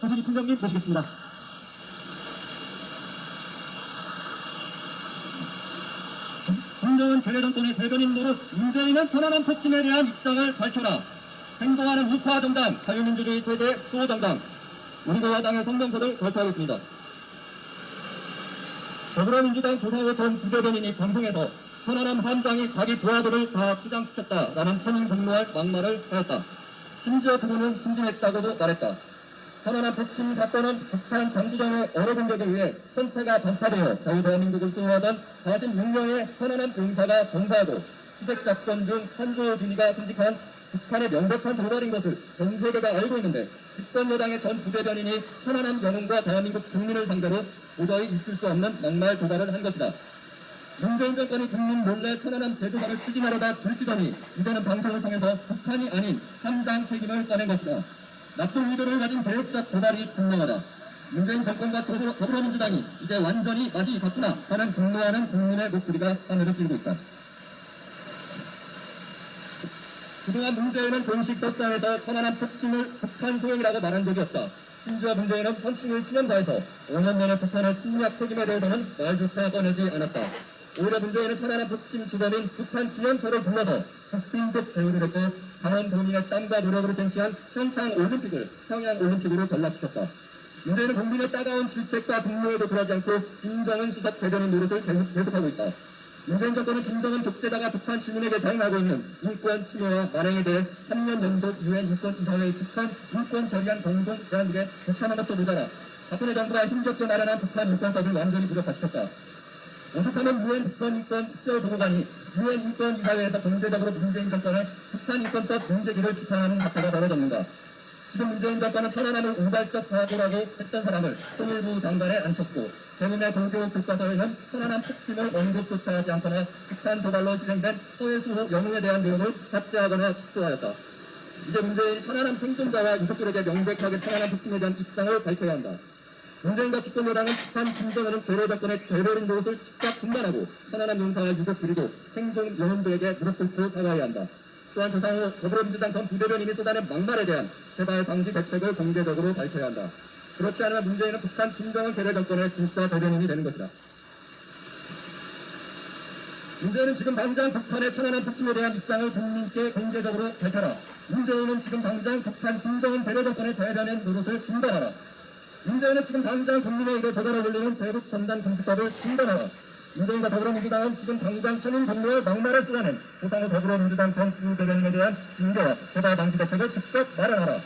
조직이 팀장님 모시겠습니다. 김정은 괴뢰 정권의 대변인 노릇 문재인은 천안함 폭침에 대한 입장을 밝혀라. 행동하는 우파 정당 자유민주주의 체제 수호 정당 우리도 야당의 성명서를 발표하겠습니다. 더불어민주당 조사호 전 부대변인이 방송에서 천안함 함장이 자기 부하들을 다 수장시켰다라는 천인 공모할 막말을 하였다. 심지어 그분은 승진했다고도 말했다. 천안함 폭침 사건은 북한 잠수정의 어뢰 공격에 의해 선체가 반파되어 자유대한민국을 수호하던 46명의 천안함 용사가 전사하고 수색작전 중 한주호 진이가 순직한 북한의 명백한 도발인 것을 전 세계가 알고 있는데 집권 여당의 전 부대변인이 천안함 영웅과 대한민국 국민을 상대로 도저히 있을 수 없는 막말 도발을 한 것이다. 문재인 정권이 국민 몰래 천안함 제조사를 추진하려다 들키더니 이제는 방송을 통해서 북한이 아닌 함장 책임을 떠낸 것이다. 나쁜 의도를 가진 대역적 도발이 분명하다. 문재인 정권과 더불어, 더불어민주당이 이제 완전히 맛이 같구나 하는 분노하는 국민의 목소리가 하늘을 찌르고 있다. 그동안 문재인은 공식 석상에서 천안함 폭침을 북한 소행이라고 말한 적이 없다. 심지어 문재인은 헌칭을 치면서에서 5년 전에 북한의 침략 책임에 대해서는 말조차 꺼내지 않았다. 오히려 문재인은 천안함 폭침 주범인 북한 기념처를 불러서 국빈급 대우를 했고 강원 본인의 땀과 노력으로 쟁취한 평창 올림픽을 평양 올림픽으로 전락시켰다. 문재인은 국민의 따가운 질책과 분노에도 굴하지 않고 김정은 수석 대변인 노릇을 계속- 계속하고 있다. 문재인 정권은 김정은 독재자가 북한 시민에게 자행하고 있는 인권 침해와 만행에 대해 3년 연속 유엔 인권 이사회의 북한 인권 결의안 공동 대한국에 복참한 것도 모자라 박근혜 정부가 힘겹게 마련한 북한 인권법을 완전히 무력화시켰다. 오죽하면 유엔 북한 인권 특별보고관이 유엔 인권 이사회에서 공개적으로 문재인 정권의 북한 인권법 문제기를 비판하는 사태가 벌어졌는가. 지금 문재인 정권은 천안함을 우발적 사고라고 했던 사람을 통일부 장관에 앉혔고 대부분의 공교 교과서에는 천안함 폭침을 언급조차 하지 않거나 북한 도발로 실행된 허해수 영웅에 대한 내용을 삭제하거나 축소하였다. 이제 문재인이 천안함 생존자와 유족들에게 명백하게 천안함 폭침에 대한 입장을 밝혀야 한다. 문재인과 집권 여당은 북한 김정은은 괴뢰 정권의 괴뢰인 노릇을 즉각 중단하고 천안함 용사와 유족 그리고 생존 영혼들에게 무릎 꿇고 사과해야 한다. 또한 조상호 더불어민주당 전 부대변인이 쏟아낸 막말에 대한 재발 방지 대책을 공개적으로 밝혀야 한다. 그렇지 않으면 문재인은 북한 김정은 괴뢰 정권의 진짜 대변인이 되는 것이다. 문재인은 지금 당장 북한의 천안함 폭침에 대한 입장을 국민께 공개적으로 밝혀라. 문재인은 지금 당장 북한 김정은 괴뢰 정권의 대변인 노릇을 중단하라. 문재인은 지금 당장 국민의 일에 저절을 올리는 대북 전단 금지법을 중단하라. 문재인과 더불어민주당은 지금 당장 천인 공무의 막말을 쏟아낸 고상호 더불어민주당 전 부대변인에 대한 징계와 재발 방지 대책을 즉각 마련하라.